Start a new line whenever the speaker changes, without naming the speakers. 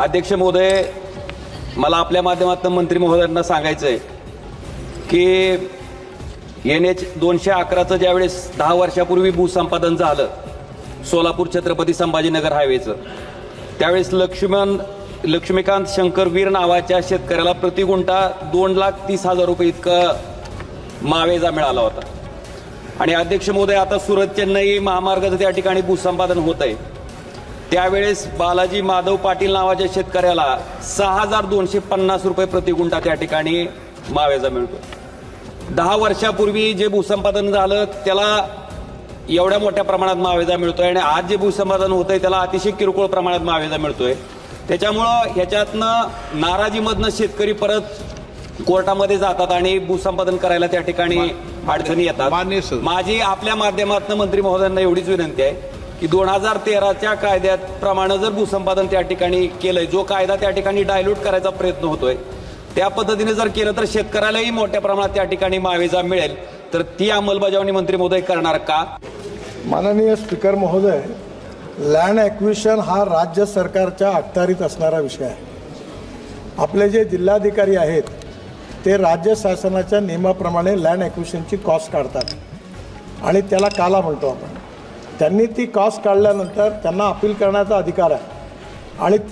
अध्यक्ष महोदय मला आपल्या माध्यमातून मंत्री महोदयांना सांगायचं आहे की एन एच दोनशे अकराचं ज्यावेळेस दहा वर्षापूर्वी भूसंपादन झालं सोलापूर छत्रपती संभाजीनगर हायवेचं त्यावेळेस लक्ष्मण लक्ष्मीकांत शंकरवीर नावाच्या शेतकऱ्याला प्रति गुंठा दोन लाख तीस हजार रुपये इतकं मावेजा मिळाला होता. आणि अध्यक्ष महोदय आता सुरत चेन्नई महामार्गाचं त्या ठिकाणी भूसंपादन होत आहे त्यावेळेस बालाजी माधव पाटील नावाच्या शेतकऱ्याला सहा हजार दोनशे पन्नास रुपये प्रति गुंठा त्या ठिकाणी मावेजा मिळतो. दहा वर्षापूर्वी जे भूसंपादन झालं त्याला एवढ्या मोठ्या प्रमाणात मावेजा मिळतोय आणि आज जे भूसंपादन होतंय त्याला अतिशय किरकोळ प्रमाणात मावेजा मिळतोय. त्याच्यामुळं ह्याच्यातनं नाराजीमधनं शेतकरी परत कोर्टामध्ये जातात आणि भूसंपादन करायला त्या ठिकाणी अडचणी येतात. माझी आपल्या माध्यमातून मंत्री महोदयांना एवढीच विनंती आहे. की दोन हजार तेराच्या कायद्याप्रमाणे जर भूसंपादन त्या ठिकाणी केलंय जो कायदा त्या ठिकाणी डायल्यूट करायचा प्रयत्न होतोय त्या पद्धतीने जर केलं तर शेतकऱ्यालाही मोठ्या प्रमाणात त्या ठिकाणी मावेजा मिळेल. तर ती अंमलबजावणी मंत्री महोदय करणार का?
माननीय स्पीकर महोदय लँड ॲक्विशन हा राज्य सरकारच्या अखत्यारीत असणारा विषय आहे. आपले जे जिल्हाधिकारी आहेत ते राज्य शासनाच्या नियमाप्रमाणे लँड ॲक्विशनची कॉस्ट काढतात. आणि त्याला काला म्हणतो आपण. त्यांनी ती कॉस्ट काढल्यानंतर त्यांना अपील करण्याचा अधिकार आहे. आणि ती